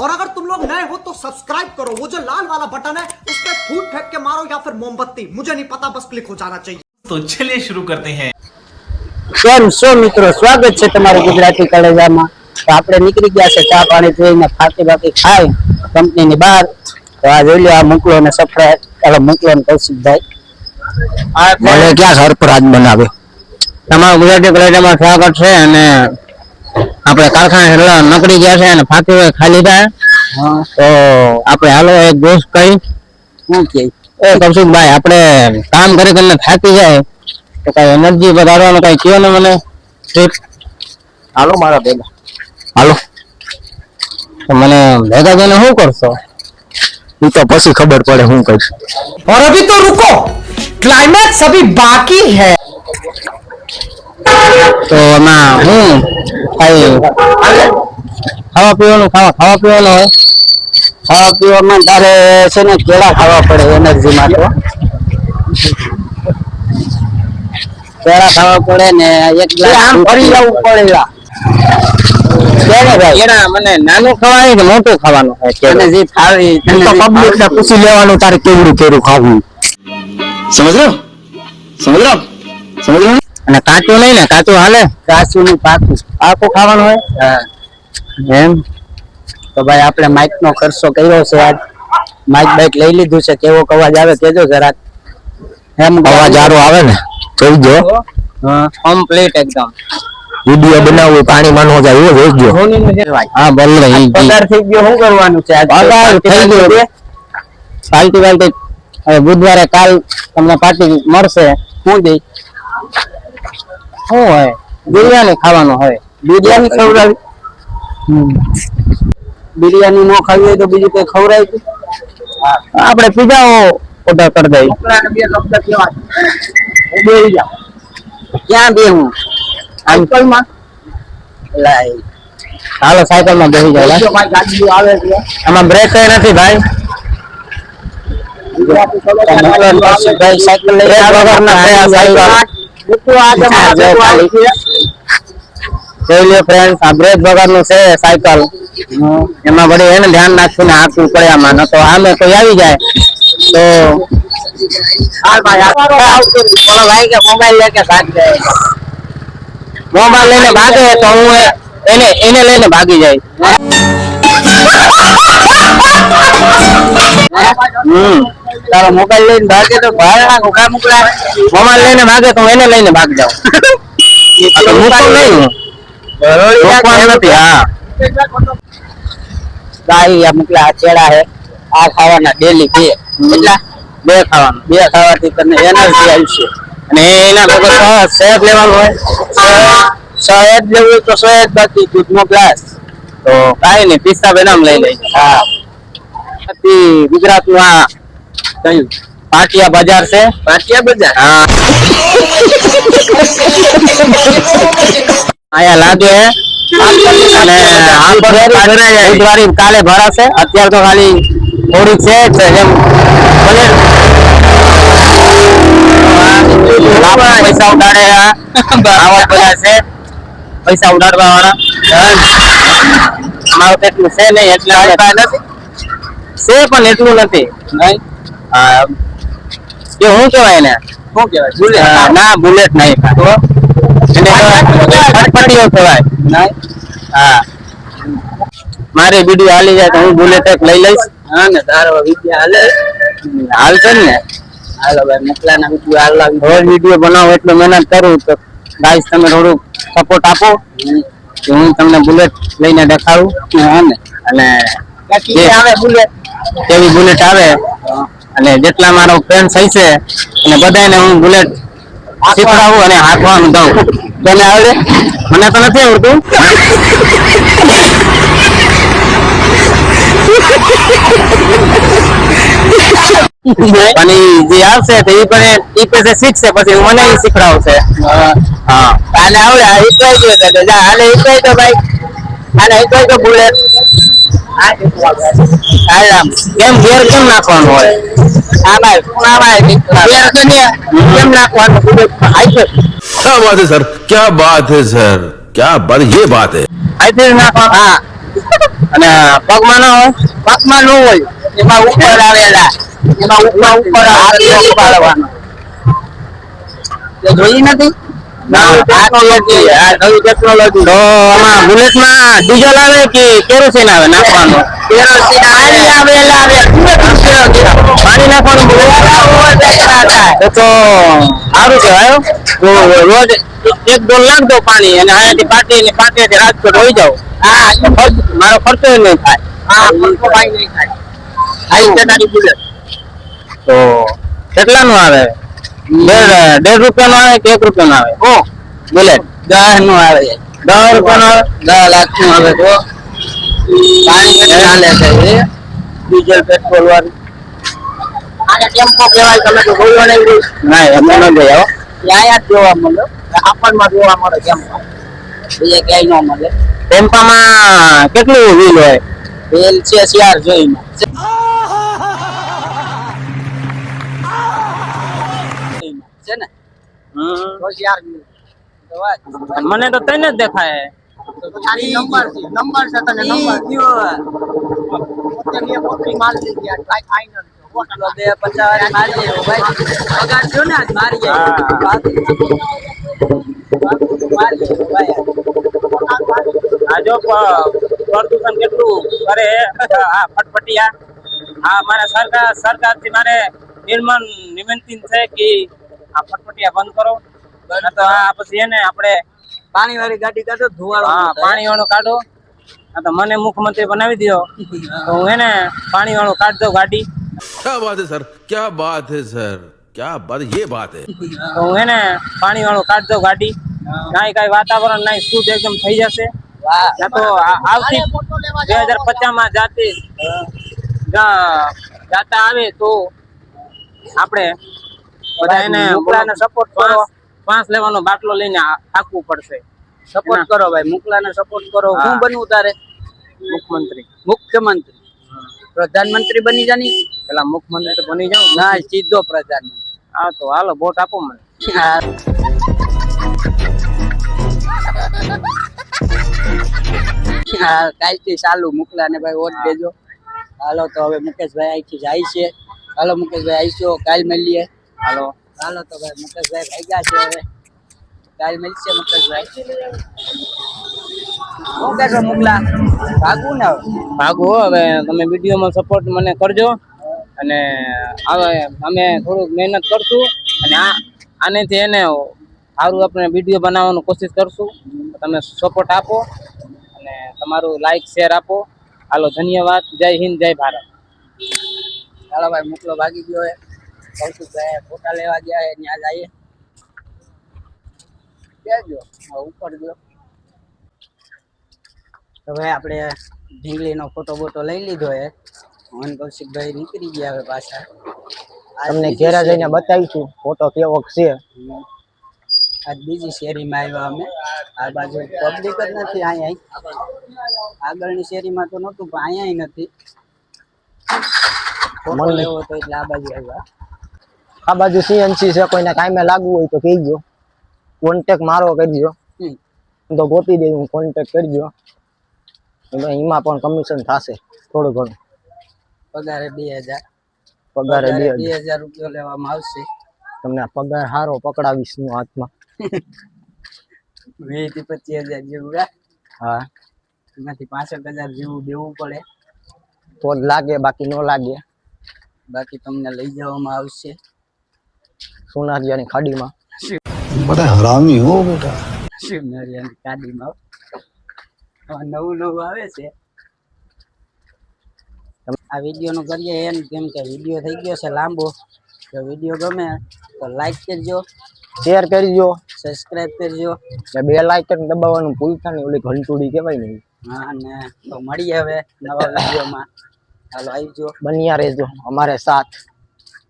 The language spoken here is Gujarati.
और अगर तुम लोग नए हो तो सब्सक्राइब करो वो जो लाल वाला बटन है उस पर फूट फेंक के मारो या फिर मोमबत्ती मुझे नहीं पता बस क्लिक हो जाना चाहिए तो चलिए शुरू करते हैं કેમ છો મિત્રો સ્વાગત છે તમારું ગુજરાતી કલેજામાં તો આપણે નીકળી ગયા છે ચા પાણી પીને ફાકી બાકી ખાઈ કંપનીની બહાર તો આ જોઈ લો આ મોકલો ને સફરાય ચાલો મોકલો ને કૌશિકભાઈ મને ક્યાં ઘર પર આજ બનાવ્યો તમારું ગુજરાતી કલેજામાં સ્વાગત છે અને આપણે કારખાને હેડલા નકળી ગયા છે અને ફાકી હોય ખાલી થાય તો આપણે હાલો એક દોસ્ત કઈ શું કે એ કૌશિકભાઈ આપણે કામ કરી કરીને થાકી જાય તો કઈ એનર્જી વધારવાનું કઈ કયો ને મને ટ્રીપ હાલો મારા ભેગા હાલો તો મને ભેગા જઈને શું કરશો એ તો પછી ખબર પડે શું કરીશ और अभी तो रुको क्लाइमैक्स अभी बाकी है તો એમાં હું કઈ ખાવા પીવાનું ખાવા ખાવા પીવાનું હોય. ખાવા પીવામાં તારે છે ને કેળા ખાવા પડે એનર્જી માટે કેળા ખાવા પડે ને એક ગ્લાસ ફરી જવું પડે મને નાનું ખાવાનું કે મોટું ખાવાનું હોય અને જે ખાવી પબ્લિક ને પૂછી લેવાનું તારે કેવડું કેવડું ખાવું. સમજ રહ્યો સમજ રહ્યો સમજ રહ્યો અને કાચું નહીં ને કાચું હાલે? કાચું નું પાકું પાકું ખાવાનું હોય? એમ? તો ભાઈ આપણે માઇક નો ખર્ચો કર્યો છે આજ. માઇક બાઇક લઈ લીધું છે. કેવો અવાજ આવે કેજો જરાક. એમ અવાજ સારો આવે ને? કહી દો કમ્પ્લીટ એકદમ. વિડિયો બનાવવું પાણી માં નો જાય એવો જોઈજો હા બોલ રહી પગાર થઈ ગયો શું કરવાનું છે પગાર થઈ ગયો. પાર્ટી વાલ્ટી હવે બુધવારે કાલ તમને પાર્ટી મળશે. હું દઈ શું હોય બિરયાની ખાવાનું હોય. બિરયાની ખવડાવી? બિરયાની નો ખાવી હોય તો બીજું કઈ ખવડાવી. આપણે પીઝા ઓર્ડર કરી દઈ ક્યાં બે હું સાયકલમાં હાલો સાયકલમાં બેસી જાવ આમાં બ્રેક કઈ નથી ભાઈ. ભાઈ સાયકલ લઈ જોઈ લ્યો ફ્રેન્ડ આ બ્રેક વગરનું છે સાયકલ એમાં વળી એને ધ્યાન રાખવું ને હાંકવું પડે આમાં ન તો આમે કોઈ આવી જાય તો ચલો ભાઈ કે મોબાઈલ લે કે ભાગ જાય મોબાઈલ લઈને ભાગે તો હું એ- એને એને લઈને ભાગી જાય હમ. તારો મોબાઈલ લઈને ભાગે તો ભાડણા ઘોઘા મોકલા મોબાઈલ લઈને ભાગે તો એને લઈને ભાગ જાવ મૂકું નહીં. રોકવાનું નથી હા. ગાય આ મોકલા આ ચેડા હે આ ખાવાના ડેલી બે. કેટલા? બે ખાવાના. બે ખાવાથી તને એનર્જી આવશે. અને એના ભેગો સહેજ લેવાનું હોય. સહેજ લેવું તો સહેજ બાકી દૂધનો ગ્લાસ તો કાંઈ નહીં પિસ્તા બેનામ લઈ લઈ હા. ગુજરાતમાં કયું પાટિયા બજાર છે પાટિયા બજાર હા આયા લાગે હે અને આ બુધવારે કાલે ભરાશે અત્યારે તો ખાલી થોડીક છે જ છે જેમ ભલે લાંબા પૈસા ઉડાડે આ. આવા બધા છે પૈસા ઉડાડવા વાળા અમારું તો એટલું છે નહીં એટલે અમે છે પણ એટલું નથી નહીં હા એ શું કહેવાય ને શું કહેવાય? બુલેટ ના બુલેટ નહીં. તો? એને ફટફટીઓ કહેવાય. હા. મારે વીડિયો હાલી જાય તો હું બુલેટ એક લઈ લઈશ. હા ને તારો વિદ્યા હાલે. હાલશે ને? હાલો ભાઈ મોકલાના વીડિયો હાલ રોજ વીડિયો બનાવો એટલો મહેનત કરું તો ગાઈસ તમે થોડું સપોર્ટ આપો. કે હું તમને બુલેટ લઈને દેખાડું. હા ને. અને આવે બુલેટ કેવી બુલેટ આવે અને જેટલા મારો ફ્રેન્ડ છે અને બધાને હું બુલેટ શીખડાવું અને હાંકવાનું દઉં. તને આવડે? મને તો નથી આવડતું. અને જે આવશે ઈ પણ ઈ પાસે શીખશે, પછી મને શીખડાવશે હા. આને આવડે ઈકવાઈ ગયો તો જા, હાલે ઈકવાઈ તો ભાઈ. આને ઈકવાઈ તો બુલેટ કેમ ગેર કેમ નાખવાનું હોય આ ભાઈ ખૂણામાં ગેર કેમ નાખવાનું બુલેટ આઈ क्या बात है सर क्या बात है सर क्या बात ये बात है આઈ નાખવાનું હા અને પગમાં ના હોય પગમાં ન હોય એમાં ઉપર આવેલા એમાં ઉપર ઉપર આવેલો ઉપાડવાનો તે જોઈ નથી ડીઝલ આવે કે કેરોસીન આવે? નાખવાનું. પાણી નાખવાનું તો સારું કહેવાય રોજ એક ડોલ નાખ દો પાણી અને આયાથી પાટી ને પાટીથી રાજકોટ હોય જાવ હા. ખર્ચ- મારો ખર્ચો નહીં થાય. થાય. તો કેટલાનું આવે? દેઢ દેઢ રૂપિયાનું આવે કે એક રૂપિયાનું આવે? ઓ. બુલેટ દસનું આવે. દસ રૂપિયાનું આવે? દસ લાખનું આવે તો? કેટલું ચાલે છે એ. ડીઝલ પેટ્રોલ વાળું. આને ટેમ્પો કહેવાય તમે તો જોયો નહીં ના ન ત્યાં જ જોવા મળે. આપણમાં જોવા મળે ટેમ્પો બીજે ક્યાંય ન મળે. ટેમ્પામાં કેટલું વ્હીલ હોય? વીલ છે ચાર જોઈને મને તો તને જ દેખાય. નંબર છે નંબર છે તને નંબર. માલ લીધી આ હા. જો પ્રદૂષણ કેટલું કરે આ ફટફટિયા આ. મારે સરકાર સરકારથી મારે નિર્માણ નિમંત્રણ છે કે ફટફટિયા બંધ કરો. તો પછી એને આપણે પાણી વાળી ગાડી કાઢો ધુવાળો હા પાણી વાળો કાઢો. આ તો મને મુખ્યમંત્રી બનાવી દો તો હું એને પાણી વાળો કાઢ ગાડી. ક્યા બાત હે સર? ક્યા બાત હે સર? ક્યા બાત? યે બાત હે. તો હું એને પાણી વાળો કાઢ ગાડી. નાઈ કઈ વાતાવરણ નાઈ શુદ્ધ એકદમ થઈ જશે. તો આવતી બે હજાર પચાસમાં જાતે જાતા આવે તો આપણે મુકલાને કરો. લેવાનો બાટલો લઈને આ- પડશે. સપોર્ટ કરો ભાઈ મુકલાને સપોર્ટ કરો. હું. બનવું તારે? મુખ્યમંત્રી. મુખ્યમંત્રી. પ્રધાનમંત્રી બની જાની? પેલા મુખ્યમંત્રી તો બની જાઉં ના સીધો પ્રધાનમંત્રી. હા તો હાલો વોટ આપો મને. કાલથી ચાલુ મુકલા ને ભાઈ વોટ દેજો. હાલો તો હવે મુકેશભાઈ અહીંથી જાય છે. હાલો મુકેશભાઈ આવીશો. કાલ મળીએ. હાલો. હાલો તો ભાઈ મુકેશભાઈ ગયા છે હવે. કાલ મળશે મુકેશભાઈ શું કહેશો મુગલા? ભાગવું ને ભાગવું ભાગો હવે તમે વિડીયોમાં સપોર્ટ મને કરજો. અને હવે અમે થોડુંક મહેનત કરશું. અને આ આનેથી એને સારું આપણે વીડિયો બનાવવાનું કોશિશ કરશું. તમે સપોર્ટ આપો. અને તમારું લાઈક શેર આપો. હાલો ધન્યવાદ. જય હિન્દ જય ભારત. ચાલો ભાઈ મોકલો ભાગી ગયો કૌશિકભાઈ ફોટા લેવા ગયા ત્યાં જઈએ. કેજો ઉપર ગયો હવે આપણે ઢીંગલીનો ફોટો બોટો લઈ લીધો હે. મોહન કૌશિકભાઈ નીકળી ગયા હવે પાછા. તમને ઘેરા જઈને બતાવીશું ફોટો કેવો છે. આજ બીજી શેરીમાં આવ્યા અમે. આ બાજુ પબ્લિક જ નથી અહીંયા આગળની શેરીમાં તો નહોતું પણ અહીંયા નથી. ફોટો લેવો તો એટલે આ બાજુ આવ્યા. આ બાજુ સીએનસી છે કોઈને કામે લાગવું હોય તો કહેજો. કોન્ટેક મારો કરજો. તો ગોતી દઈ હું કોન્ટેક કરજો. એમાં પણ કમિશન થશે થોડું ઘણું. પગારે બે હજાર. પગારે બે હજાર. રૂપિયો લેવામાં આવશે. તમને પગાર સારો પકડાવીશ હું હાથમાં. વીસથી પચીસ હજાર જેવું હે. હા. એમાંથી પાસઠ હજાર જેવું દેવું પડે. તો જ લાગે બાકી ન લાગે. બાકી તમને લઈ જવામાં આવશે. સોનારિયાની ખાડીમાં. બધા હરામી હો બેટા. સોનારિયાની ખાડીમાં. નવું નવું આવે છે. આ વીડિયો વિડીયોનું કરીએ એમ કેમ કે વીડિયો થઈ ગયો છે લાંબો. જો વીડિયો ગમે તો લાઈક કરજો. શેર કરજો. સબસ્ક્રાઇબ કરજો. બે લાઇકન દબાવવાનું ભૂલતા નહીં ઓલી ઘંટુડી કહેવાય નહીં હા અને તો મળીએ હવે નવા વિડીયોમાં. ચાલો આવી જો બન્યા રહેજો અમારે સાથ.